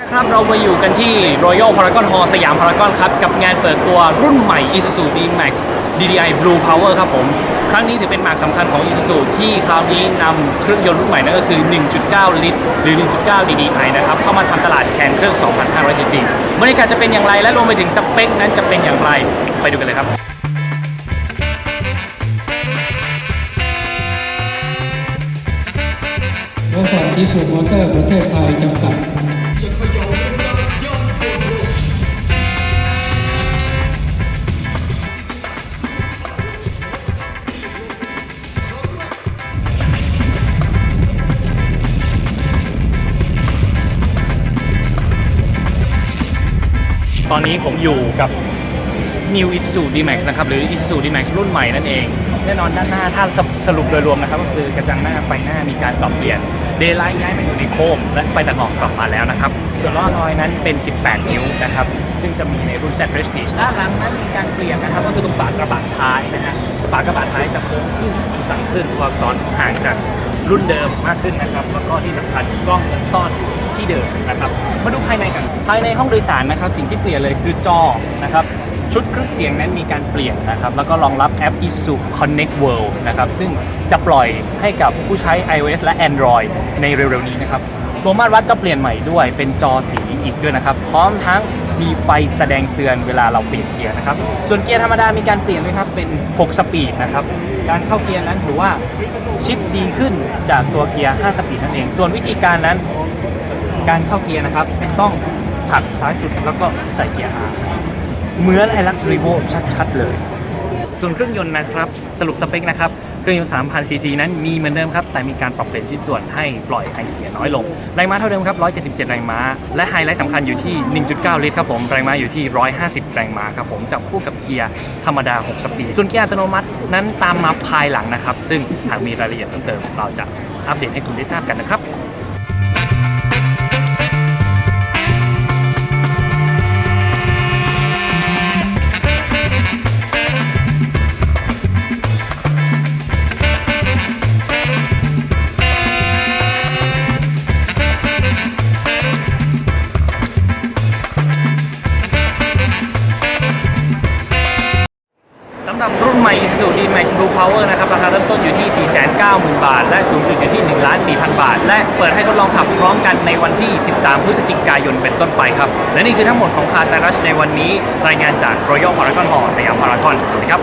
นะครับเรามาอยู่กันที่ Royal Paragon Hall สยามพารากอนครับ กับงานเปิดตัวรุ่นใหม่ Isuzu D-Max DDI Blue Power ครับผม ครั้งนี้ถือเป็นหมากสำคัญของ Isuzu ที่คราวนี้นำเครื่องยนต์รุ่นใหม่นั่นก็คือ 1.9 ลิตร หรือ 1.9 DDI นะครับ เข้ามาทำตลาดแทนเครื่อง 2,500 ซีซีบรรยากาศจะเป็นอย่างไรและรวมไปถึงสเปคนั้นจะเป็นอย่างไรไปดูกันเลยครับบริษัทอิสุมอเตอร์ประเทศไทยจำกัด ตอนนี้ผมอยู่กับ New Isuzu D-Max นะครับ หรือ Isuzu D-Max รุ่นใหม่นั่นเอง แน่นอนด้านหน้าถ้าสรุปโดยรวมนะครับก็คือกระจังหน้าไฟหน้ามีการปรับเปลี่ยนเดย์ไลท์ย้ายมาอยู่ในโคมและไฟตัดหมอกกลับมาแล้วนะครับส่วนล้อลอยนั้นเป็น 18 นิ้วนะครับซึ่งจะมีในรุ่น Z Prestige ด้านหลังนั้นมีการเปลี่ยนนะครับก็คือตรงฝากระบะท้ายนะฮะฝากระบะท้ายจะโค้งขึ้นสันขึ้นตัวอักษรห่างจากรุ่นเดิมมากขึ้นนะครับแล้วก็ที่สำคัญกล้องยังซ่อนอยู่ที่เดิมนะครับมาดูภายในกันภายในห้องโดยสารนะครับสิ่งที่เปลี่ยนเลยคือจอนะครับ ชุดเครื่องเสียงนั้นมีการเปลี่ยนนะครับ แล้วก็รองรับแอป Isuzu Connect World นะครับ ซึ่งจะปล่อยให้กับผู้ใช้ iOS และ Android ในเร็วๆนี้นะครับตัวมาตรวัดก็เปลี่ยนใหม่ด้วยเป็นจอสีอีกด้วยนะครับ พร้อมทั้งมีไฟแสดงเตือนเวลาเราเปลี่ยนเกียร์นะครับ ส่วนเกียร์ธรรมดามีการเปลี่ยนด้วยครับ เป็น 6 สปีดนะครับ การเข้าเกียร์นั้นถือว่าชิปดีขึ้นจากตัวเกียร์ 5 สปีดนั่นเอง ส่วนวิธีการนั้น การเข้าเกียร์นะครับ ต้องผลักซ้ายสุดแล้วก็ใส่เกียร์ R เหมือนไฮลักซ์รีโวชัดๆเลย ส่วนเครื่องยนต์นะครับ สรุปสเปคนะครับ เครื่องยนต์ 3,000 ซีซีนั้นมีเหมือนเดิมครับ แต่มีการปรับเปลี่ยนชิ้นส่วนให้ปล่อยไอเสียน้อยลง แรงม้าเท่าเดิมครับ 177 แรงม้า และไฮไลท์สำคัญอยู่ที่ 1.9 ลิตรครับผม แรงม้าอยู่ที่ 150 แรงม้าครับผม จับคู่กับเกียร์ธรรมดา 6 สปีด ส่วนเกียร์อัตโนมัตินั้นตามมาภายหลังนะครับ ซึ่งหากมีรายละเอียดเพิ่มเติมเราจะอัปเดตให้คุณได้ทราบกันนะครับ ใหม่ Isuzu D-Max Blue Power นะครับ ราคาเริ่มต้นอยู่ที่ 490,000 บาท และสูงสุดอยู่ที่ 1 4,000 บาท และเปิดให้ทดลองขับพร้อมกันในวันที่ 13 พฤศจิกายนเป็นต้นไปครับ และนี่คือทั้งหมดของ Car s i r u s ในวันนี้ รายงานจาก Royal Paragon Hall สยามพารากอน สวัสดีครับ